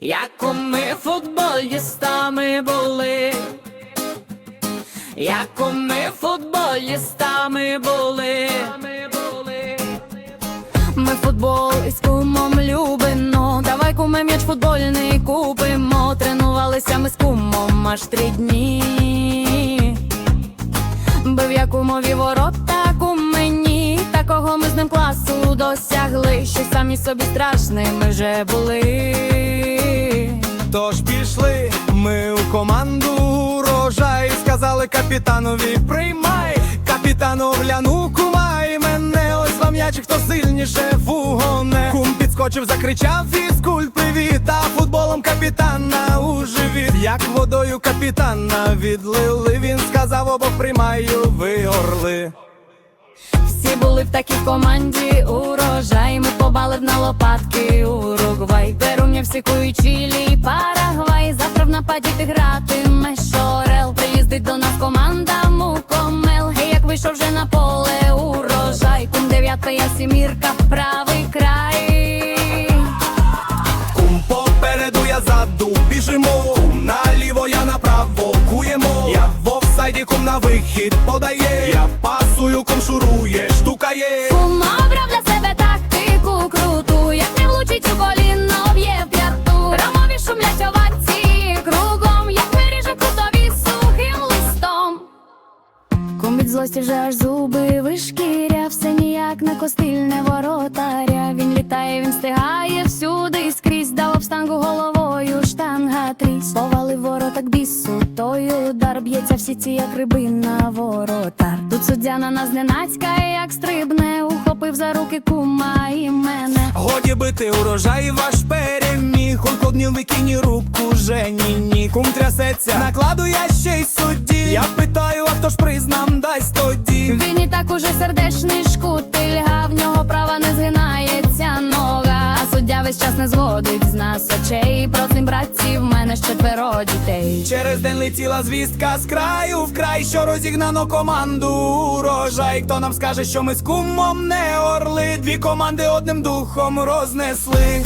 Як ми футболістами були, як ми футболістами були. Ми футбол із кумом любимо. Давай куме м'яч футбольний купимо. Тренувалися ми з кумом аж три дні. Бив як умові ворота Такого ми з ним класу досягли. Що самі собі страшними вже були. Тож пішли ми у команду урожай. Сказали капітанові приймай, капітан огляну кума і мене. Ось вам м'ячик, хто сильніше фугоне. Кум підскочив, закричав фізкульт привіт, а футболом капітана у живіт. Як водою капітана відлили. Він сказав, обох приймаю, ви орли. Були в такій команді урожай. Ми побалив на лопатки Уругвай. Перу Мексику і Чилі, Парагвай. Завтра в нападі ти гратиме Шорел. Приїздить до нас команда Мукомел. Гей, як вийшов вже на поле урожай. Кум дев'ятка, я сімірка, правий від злості вже аж зуби вишкіряв, все ніяк на костильне воротаря. Він літає, він стигає всюди і скрізь дав обстанку головою, штанга тріс. Повалив ворота к бісу, той удар б'ється всі ці, як рибина воротар. Тут суддя на нас ненацька, як стрибне, ухопив за руки кума і мене. Годі бити урожай ваш переміг. Подняв викині рубку жені ні. Кум трясеться, накладу я ще й судді. Я питаю, а хто ж приз дасть тоді? Він і так уже сердечний шкутиль, га в нього права не згинається нога. А суддя весь час не зводить з нас очей. Про цим братці в мене ж четверо дітей. Через день летіла звістка з краю в край, що розігнано команду урожай. Хто нам скаже, що ми з кумом не орли? Дві команди одним духом рознесли.